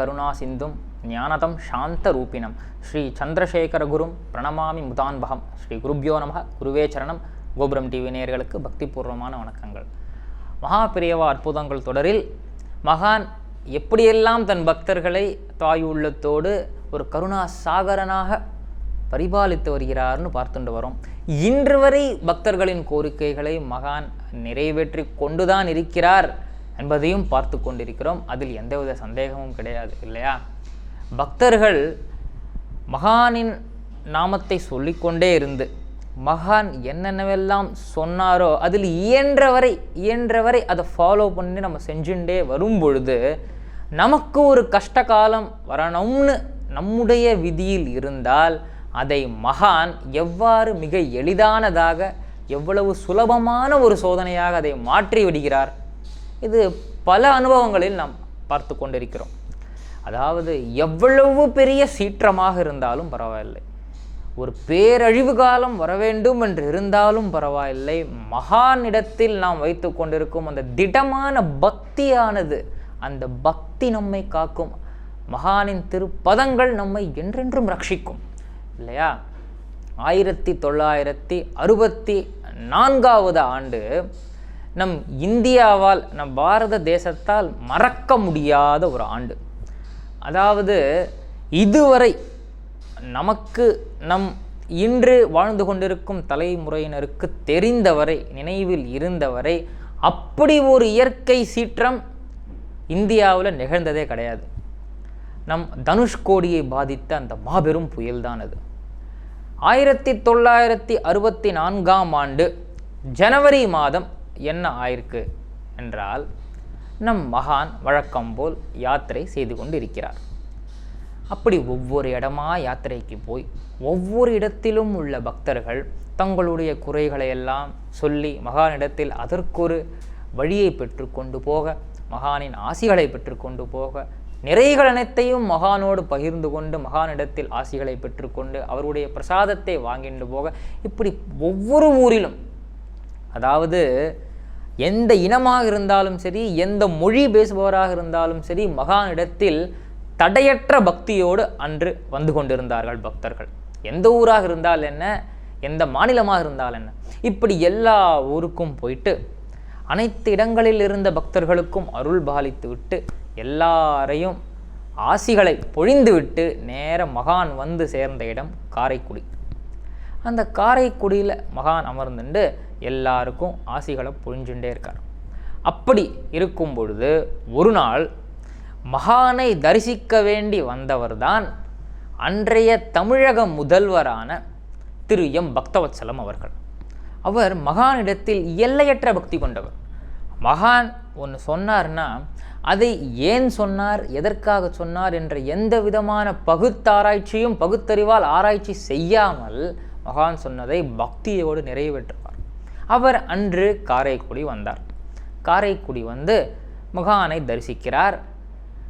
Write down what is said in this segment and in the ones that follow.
கருணா சிந்தும் ஞானதம் சாந்த ரூபிணம் ஸ்ரீ சந்திரசேகர குரும் பிரணமாமி முதான்பகம். ஸ்ரீ குருப்யோ நமக குருவே சரணம். கோபுரம் டிவி நேயர்களுக்கு பக்திபூர்வமான வணக்கங்கள். மகாபிரியவா அற்புதங்கள் தொடரில் மகான் எப்படியெல்லாம் தன் பக்தர்களை தாய் உள்ளத்தோடு ஒரு கருணா சாகரனாக பரிபாலித்து வருகிறார்னு பார்த்துட்டு வரோம். இன்று வரை பக்தர்களின் கோரிக்கைகளை மகான் நிறைவேற்றி கொண்டுதான் இருக்கிறார். என்பதையும் பார்த்து கொண்டிருக்கிறோம். அதில் எந்தவித சந்தேகமும் கிடையாது இல்லையா? பக்தர்கள் மகானின் நாமத்தை சொல்லிக்கொண்டே இருந்து மகான் என்னென்னவெல்லாம் சொன்னாரோ அதில் இயன்றவரை இயன்றவரை அதை ஃபாலோ பண்ணி நம்ம செஞ்சுட்டே வரும் பொழுது நமக்கு ஒரு கஷ்ட காலம் வரணும்னு நம்முடைய விதியில் இருந்தால் அதை மகான் எவ்வாறு மிக எளிதானதாக எவ்வளவு சுலபமான ஒரு சோதனையாக அதை மாற்றி விடுகிறார் இது பல அனுபவங்களில் நாம் பார்த்து கொண்டிருக்கிறோம். அதாவது எவ்வளவு பெரிய சீற்றமாக இருந்தாலும் பரவாயில்லை. ஒரு பேரழிவு காலம் வர வேண்டும் என்று இருந்தாலும் பரவாயில்லை. மகானிடத்தில் நாம் வைத்து கொண்டிருக்கும் அந்த திடமான பக்தியானது அந்த பக்தி நம்மை காக்கும். மகானின் திருப்பதங்கள் நம்மை என்றென்றும் ரட்சிக்கும். இல்லையா? ஆயிரத்தி தொள்ளாயிரத்தி அறுபத்தி நான்காவது ஆண்டு நம் இந்தியாவால் நம் பாரத தேசத்தால் மறக்க முடியாத ஒரு ஆண்டு. அதாவது இதுவரை நமக்கு நம் இன்று வாழ்ந்து கொண்டிருக்கும் தலைமுறையினருக்கு தெரிந்தவரை நினைவில் இருந்தவரை அப்படி ஒரு இயற்கை சீற்றம் இந்தியாவில் நிகழ்ந்ததே கிடையாது. நம் தனுஷ்கோடியை பாதித்த அந்த மாபெரும் புயல்தான் அது. ஆயிரத்தி தொள்ளாயிரத்தி அறுபத்தி நான்காம் ஆண்டு ஜனவரி மாதம் என்ன ஆயிருக்கு என்றால் நம் மகான் வழக்கம் போல் யாத்திரை செய்து கொண்டு இருக்கிறார் அப்படி ஒவ்வொரு இடமா யாத்திரைக்கு போய் ஒவ்வொரு இடத்திலும் உள்ள பக்தர்கள் தங்களுடைய குறைகளை எல்லாம் சொல்லி மகானிடத்தில் அதற்கொரு வழியை பெற்றுக்கொண்டு போக மகானின் ஆசிகளை பெற்றுக்கொண்டு போக நிறைகள் அனைத்தையும் மகானோடு பகிர்ந்து கொண்டு மகானிடத்தில் ஆசிகளை பெற்றுக்கொண்டு அவருடைய பிரசாதத்தை வாங்கிட்டு போக இப்படி ஒவ்வொரு ஊரிலும் அதாவது எந்த இனமாக இருந்தாலும் சரி எந்த மொழி பேசுபவராக இருந்தாலும் சரி மகானிடத்தில் தடையற்ற பக்தியோடு அன்று வந்து கொண்டிருந்தார்கள் பக்தர்கள். எந்த ஊராக இருந்தால் என்ன? எந்த மாநிலமாக இருந்தால் என்ன? இப்படி எல்லா ஊருக்கும் போயிட்டு அனைத்து இடங்களில் இருந்த பக்தர்களுக்கும் அருள் பாலித்து விட்டு எல்லாரையும் ஆசிகளை பொழிந்துவிட்டு நேர மகான் வந்து சேர்ந்த இடம் காரைக்குடி. அந்த காரைக்குடியில் மகான் அமர்ந்துண்டு எல்லாருக்கும் ஆசிகளை புரிஞ்சுட்டே இருக்கார். அப்படி இருக்கும் பொழுது ஒரு நாள் மகானை தரிசிக்க வேண்டி வந்தவர்தான் அன்றைய தமிழக முதல்வரான திரு எம். பக்தவத்சலம் அவர்கள். அவர் மகானிடத்தில் எல்லையற்ற பக்தி கொண்டவர். மகான் ஒன்று சொன்னார்னா அதை ஏன் சொன்னார் எதற்காக சொன்னார் என்ற எந்த விதமான பகுத்தாராய்ச்சியும் பகுத்தறிவால் ஆராய்ச்சி செய்யாமல் மகான் சொன்னதை பக்தியோடு நிறைவேற்றுவார். அவர் அன்று காரைக்குடி வந்தார். காரைக்குடி வந்து மகானை தரிசிக்கிறார்.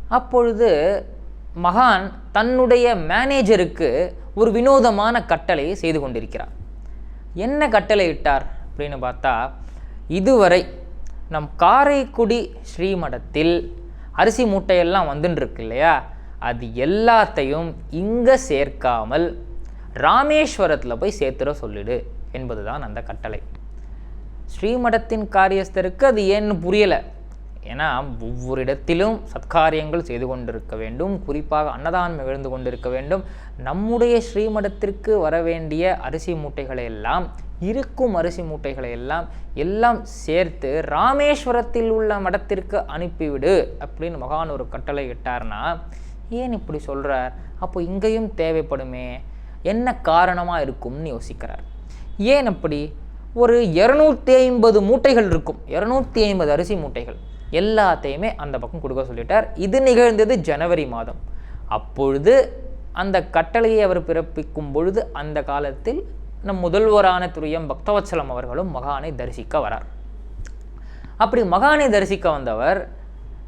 அப்பொழுது மகான் தன்னுடைய மேனேஜருக்கு ஒரு வினோதமான கட்டளையை செய்து கொண்டிருக்கிறார். என்ன கட்டளை இட்டார்? அப்படின்னு பார்த்தா இதுவரை நம் காரைக்குடி ஸ்ரீமடத்தில் அரிசி மூட்டையெல்லாம் வந்துன்னு இருக்கு இல்லையா? அது எல்லாத்தையும் இங்கே சேர்க்காமல் ராமேஸ்வரத்தில் போய் சேர்த்துட சொல்லிடு என்பதுதான் அந்த கட்டளை. ஸ்ரீமடத்தின் காரியஸ்தருக்கு அது ஏன்னு புரியலை. ஏன்னா ஒவ்வொரு இடத்திலும் சத்காரியங்கள் செய்து கொண்டிருக்க வேண்டும். குறிப்பாக அன்னதானம் எழுந்து கொண்டிருக்க வேண்டும். நம்முடைய ஸ்ரீமடத்திற்கு வர வேண்டிய அரிசி மூட்டைகளை எல்லாம் இருக்கும் அரிசி மூட்டைகளை எல்லாம் எல்லாம் சேர்த்து ராமேஸ்வரத்தில் உள்ள மடத்திற்கு அனுப்பிவிடு அப்படின்னு மகான் ஒரு கட்டளை இட்டார்னா ஏன் இப்படி சொல்கிறார் அப்போ இங்கேயும் தேவைப்படுமே. என்ன காரணமாக இருக்கும்னு யோசிக்கிறார். ஏன் அப்படி? ஒரு இரநூத்தி ஐம்பது மூட்டைகள் இருக்கும். இரநூத்தி ஐம்பது அரிசி மூட்டைகள். எல்லாத்தையுமே அந்த பக்கம் கொடுக்க சொல்லிட்டார். இது நிகழ்ந்தது ஜனவரி மாதம். அப்பொழுது அந்த கட்டளையை அவர் பிறப்பிக்கும் பொழுது அந்த காலத்தில் நம் முதல்வரான துரியம் பக்தவச்சலம் அவர்களும் மகானை தரிசிக்க வரார். அப்படி மகானை தரிசிக்க வந்தவர்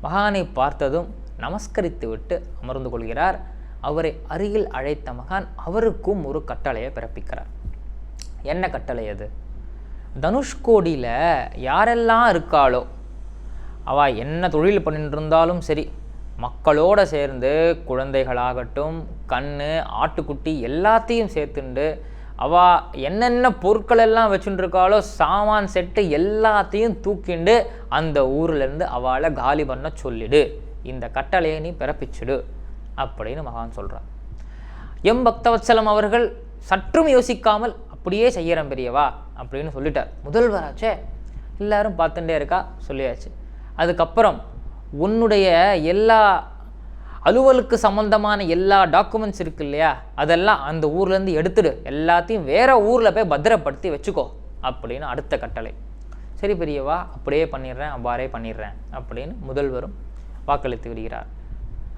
மகானை பார்த்ததும் நமஸ்கரித்து விட்டு அமர்ந்து கொள்கிறார். அவரை அருகில் அழைத்த மகான் அவருக்கும் ஒரு கட்டளையை பிறப்பிக்கிறார். என்ன கட்டளை அது? தனுஷ்கோடியில் யாரெல்லாம் இருக்காளோ அவள் என்ன தொழில் பண்ணிட்டு இருந்தாலும் சரி மக்களோடு சேர்ந்து குழந்தைகளாகட்டும் கண் ஆட்டுக்குட்டி எல்லாத்தையும் சேர்த்துண்டு அவ என்னென்ன பொருட்கள் எல்லாம் வச்சுட்டுருக்காளோ சாமான் செட்டு எல்லாத்தையும் தூக்கிண்டு அந்த ஊர்லேருந்து அவளை காலி பண்ண சொல்லிடு. இந்த கட்டளையை நீ பிறப்பிச்சுடு. அப்படின்னு மகான் சொல்கிறார் எம் பக்தவத்சலம் அவர்கள் சற்றும் யோசிக்காமல் அப்படியே செய்கிறேன் பெரியவா அப்படின்னு சொல்லிட்டார். முதல்வராச்சே எல்லாரும் பார்த்துட்டே இருக்கா சொல்லியாச்சு. அதுக்கப்புறம் உன்னுடைய எல்லா அலுவலுக்கு சம்மந்தமான எல்லா டாக்குமெண்ட்ஸ் இருக்கு இல்லையா அதெல்லாம் அந்த ஊர்லேருந்து எடுத்துடு. எல்லாத்தையும் வேற ஊரில் போய் பத்திரப்படுத்தி வச்சுக்கோ அப்படின்னு அடுத்த கட்டளை. சரி பெரியவா அப்படியே பண்ணிடுறேன் அவ்வாறே பண்ணிடுறேன் அப்படின்னு முதல்வரும் வாக்களித்து விடுகிறார்.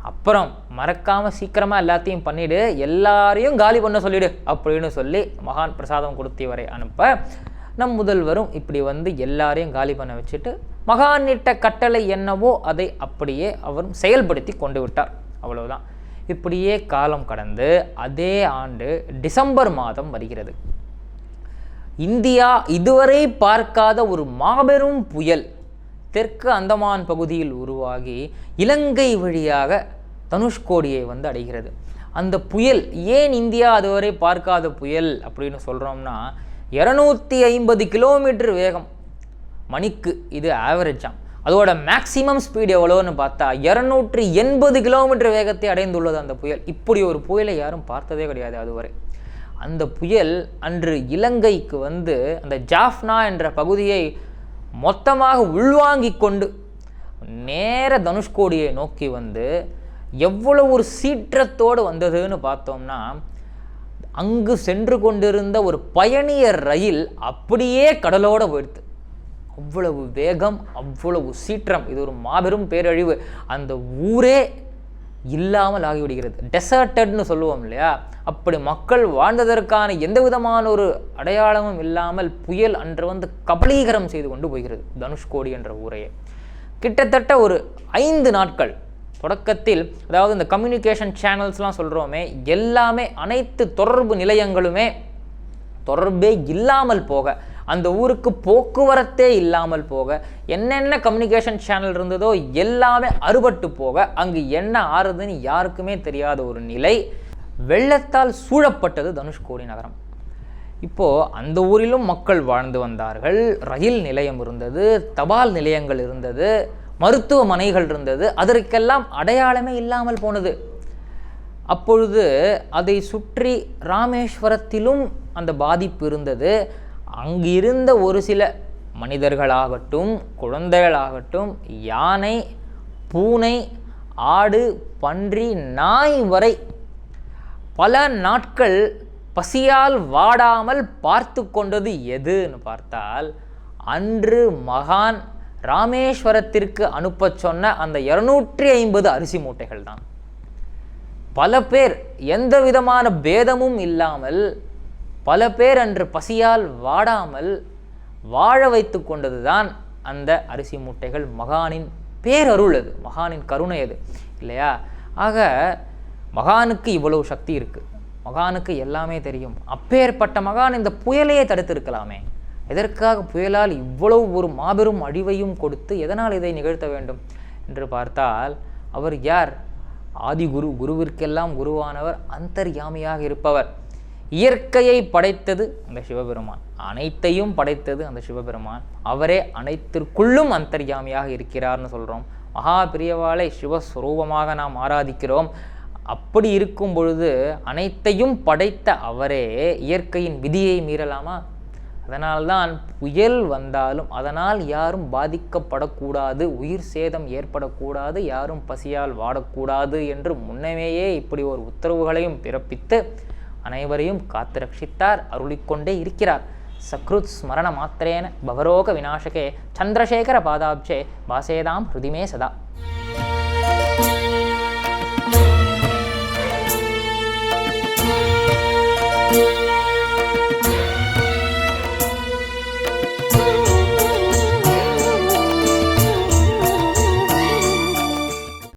அப்புறம் மறக்காமல் சீக்கிரமாக எல்லாத்தையும் பண்ணிவிடு எல்லாரையும் காலி பண்ண சொல்லிடு அப்படின்னு சொல்லி மகான் பிரசாதம் கொடுத்தவரை அனுப்ப நம் முதல்வரும் இப்படி வந்து எல்லாரையும் காலி பண்ண வச்சுட்டு மகானிட்ட கட்டளை என்னவோ அதை அப்படியே அவரும் செயல்படுத்தி கொண்டு விட்டார். அவ்வளவுதான். இப்படியே காலம் கடந்து அதே ஆண்டு டிசம்பர் மாதம் வருகிறது. இந்தியா இதுவரை பார்க்காத ஒரு மாபெரும் புயல் தெற்கு அந்தமான் பகுதியில் உருவாகி இலங்கை வழியாக தனுஷ்கோடியை வந்து அடைகிறது. அந்த புயல் ஏன் இந்தியா அதுவரை பார்க்காத புயல் அப்படின்னு சொல்கிறோம்னா இரநூத்தி ஐம்பது கிலோமீட்டர் வேகம். மணிக்கு இது ஆவரேஜாம் அதோட மேக்சிமம் ஸ்பீடு எவ்வளோன்னு பார்த்தா இரநூற்றி எண்பது கிலோமீட்டர் வேகத்தை அடைந்துள்ளது அந்த புயல். இப்படி ஒரு புயலை யாரும் பார்த்ததே கிடையாது அதுவரை. அந்த புயல் அன்று இலங்கைக்கு வந்து அந்த ஜாஃப்னா என்ற பகுதியை மொத்தமாக உள்வாங்கி கொண்டு நேர தனுஷ்கோடியை நோக்கி வந்து எவ்வளவு ஒரு சீற்றத்தோடு வந்ததுன்னு பார்த்தோம்னா அங்கு சென்று கொண்டிருந்த ஒரு பயணியர் ரயில் அப்படியே கடலோடு போயிடுது. அவ்வளவு வேகம் அவ்வளவு சீற்றம் இது ஒரு மாபெரும் பேரழிவு. அந்த ஊரே இல்லாமல் ஆகிவிடுகிறது. டெசர்டட்னு சொல்லுவோம் இல்லையா? அப்படி மக்கள் வாழ்ந்ததற்கான எந்த விதமான ஒரு அடையாளமும் இல்லாமல் புயல் அன்று வந்து கபலீகரம் செய்து கொண்டு போகிறது தனுஷ்கோடி என்ற ஊரையே. கிட்டத்தட்ட ஒரு ஐந்து நாட்கள் தொடக்கத்தில் அதாவது இந்த கம்யூனிகேஷன் சேனல்ஸ்லாம் சொல்கிறோமே எல்லாமே அனைத்து தொடர்பு நிலையங்களுமே தொடர்பே இல்லாமல் போக அந்த ஊருக்கு போக்குவரத்தே இல்லாமல் போக என்னென்ன கம்யூனிகேஷன் சேனல் இருந்ததோ எல்லாமே அறுபட்டு போக அங்கு என்ன ஆறுதுன்னு யாருக்குமே தெரியாத ஒரு நிலை வெள்ளத்தால் சூழப்பட்டது தனுஷ்கோடி நகரம். இப்போது அந்த ஊரிலும் மக்கள் வாழ்ந்து வந்தார்கள் ரயில் நிலையம் இருந்தது தபால் நிலையங்கள் இருந்தது மருத்துவமனைகள் இருந்தது அதற்கெல்லாம் அடையாளமே இல்லாமல் போனது. அப்பொழுது அதை சுற்றி ராமேஸ்வரத்திலும் அந்த பாதிப்பு இருந்தது. அங்கு இருந்த ஒரு சில மனிதர்களாகட்டும் குழந்தைகளாகட்டும் யானை பூனை ஆடு பன்றி நாய் வரை பல நாட்கள் பசியால் வாடாமல் பார்த்து கொண்டது எதுன்னு பார்த்தால் அன்று மகான் ராமேஸ்வரத்திற்கு அனுப்பச் சொன்ன அந்த இருநூற்றி ஐம்பது அரிசி மூட்டைகள் தான். பல பேர் எந்த விதமான பேதமும் இல்லாமல் பல பேர் அன்று பசியால் வாடாமல் வாழ வைத்து கொண்டதுதான் அந்த அரிசி மூட்டைகள். மகானின் பேரருள் அது. மகானின் கருணை அது. இல்லையா? ஆக மகானுக்கு இவ்வளவு சக்தி இருக்குது மகானுக்கு எல்லாமே தெரியும். அப்பேற்பட்ட மகான் இந்த புயலையே தடுத்திருக்கலாமே. எதற்காக புயலால் இவ்வளவு ஒரு மாபெரும் அழிவையும் கொடுத்து எதனால் இதை நிகழ்த்த வேண்டும் என்று பார்த்தால் அவர் யார்? ஆதிகுரு. குருவிற்கெல்லாம் குருவானவர் அந்தர்யாமியாக இருப்பவர். இயற்கையை படைத்தது அந்த சிவபெருமான். அனைத்தையும் படைத்தது அந்த சிவபெருமான். அவரே அனைத்திற்குள்ளும் அந்தர்யாமியாக இருக்கிறார்னு சொல்கிறோம் மகா பிரியவாளை சிவஸ்வரூபமாக நாம் ஆராதிக்கிறோம். அப்படி இருக்கும் பொழுது அனைத்தையும் படைத்த அவரே இயற்கையின் விதியை மீறலாமா? அதனால்தான் புயல் வந்தாலும் அதனால் யாரும் பாதிக்கப்படக்கூடாது உயிர் சேதம் ஏற்படக்கூடாது யாரும் பசியால் வாடக்கூடாது என்று முன்னமேயே இப்படி ஒரு உத்தரவுகளையும் பிறப்பித்து அனைவரையும் காத்து ரட்சித்தார் அருளிக்கொண்டே இருக்கிறார். சக்ருத் ஸ்மரண மாத்திரேன பவரோக விநாசகே சந்திரசேகர பாதாப்ஜே வாசேதாம் ஹிருதிமே சதா.